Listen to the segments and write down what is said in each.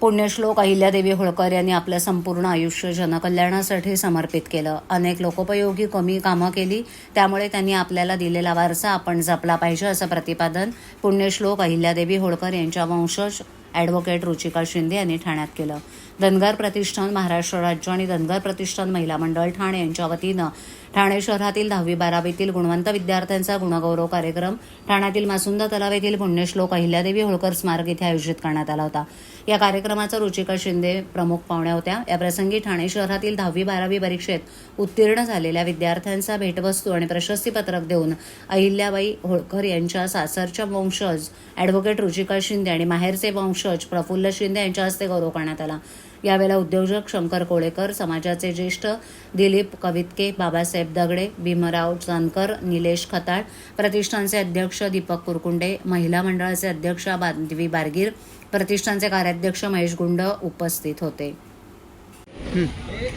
पुण्यश्लोक अहिल्यादेवी होळकर यांनी आपलं संपूर्ण आयुष्य जनकल्याणासाठी समर्पित केलं. अनेक लोकोपयोगी कमी कामं केली त्यामुळे त्यांनी आपल्याला दिलेला वारसा आपण जपला पाहिजे असं प्रतिपादन पुण्यश्लोक अहिल्यादेवी होळकर यांच्या वंशज ॲडव्होकेट रुचिका शिंदे यांनी ठाण्यात केलं. धनगर प्रतिष्ठान महाराष्ट्र राज्य आणि धनगर प्रतिष्ठान महिला मंडळ ठाणे यांच्या वतीनं ठाणे शहरातील दहावी बारावीतील गुणवंत विद्यार्थ्यांचा गुणगौरव कार्यक्रम ठाण्यातील मासुंदा तलाव येथील पुण्यश्लोक अहिल्यादेवी होळकर स्मारक इथे आयोजित करण्यात आला होता. या कार्यक्रमाचा रुचिका शिंदे प्रमुख पाहुण्या होत्या. याप्रसंगी ठाणे शहरातील दहावी बारावी परीक्षेत उत्तीर्ण झालेल्या विद्यार्थ्यांचा भेटवस्तू आणि प्रशस्तीपत्रक देऊन अहिल्याबाई होळकर यांच्या सासरच्या वंशज ॲडव्होकेट रुचिका शिंदे आणि माहेरचे वंशज प्रफुल्ल शिंदे यांच्या हस्ते गौरव करण्यात आला. यावेळेला उद्योजक शंकर कोळेकर समाजाचे ज्येष्ठ दिलीप कवितके बाबासाहेब दगडे भीमराव जानकर निलेश खताळ प्रतिष्ठानचे अध्यक्ष दीपक कुरकुंडे महिला मंडळाचे अध्यक्ष बांधवी बारगीर प्रतिष्ठानचे कार्याध्यक्ष महेश गुंड उपस्थित होते.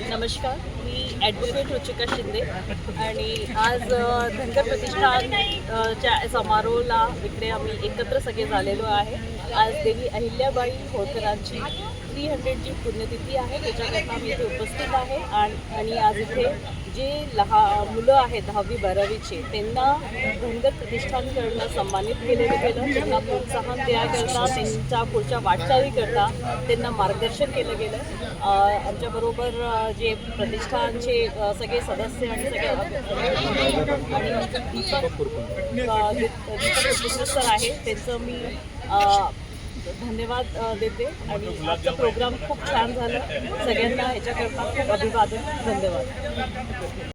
नमस्कार मी ॲडव्होकेट रुचिका शिंदे आणि आज धनगर प्रतिष्ठान अ, च्या समारोहाला इकडे आम्ही एकत्र सगळे झालेलो आहे. आज देवी अहिल्याबाई होळकरांची थ्री हंड्रेडची पुण्यतिथी आहे त्याच्याकरता मी इथे उपस्थित आहे. आणि आज इथे जे लहा मुलं आहेत दहावी बारावीचे त्यांना धनगर प्रतिष्ठानकडनं सन्मानित केलेलं गेलं. त्यांना प्रोत्साहन द्याकरता त्यांच्या पुढच्या वाटचालीकरता त्यांना मार्गदर्शन केलं गेलं. आमच्याबरोबर जे प्रतिष्ठानचे सगळे सदस्य आणि सगळे आणि दीपक दीपक सर आहे. त्यांचं मी धन्यवाद देते. आणि आजचा प्रोग्राम खूप छान झाला. सगळ्यांना ह्याच्याकरता खूप अभिवादन. धन्यवाद.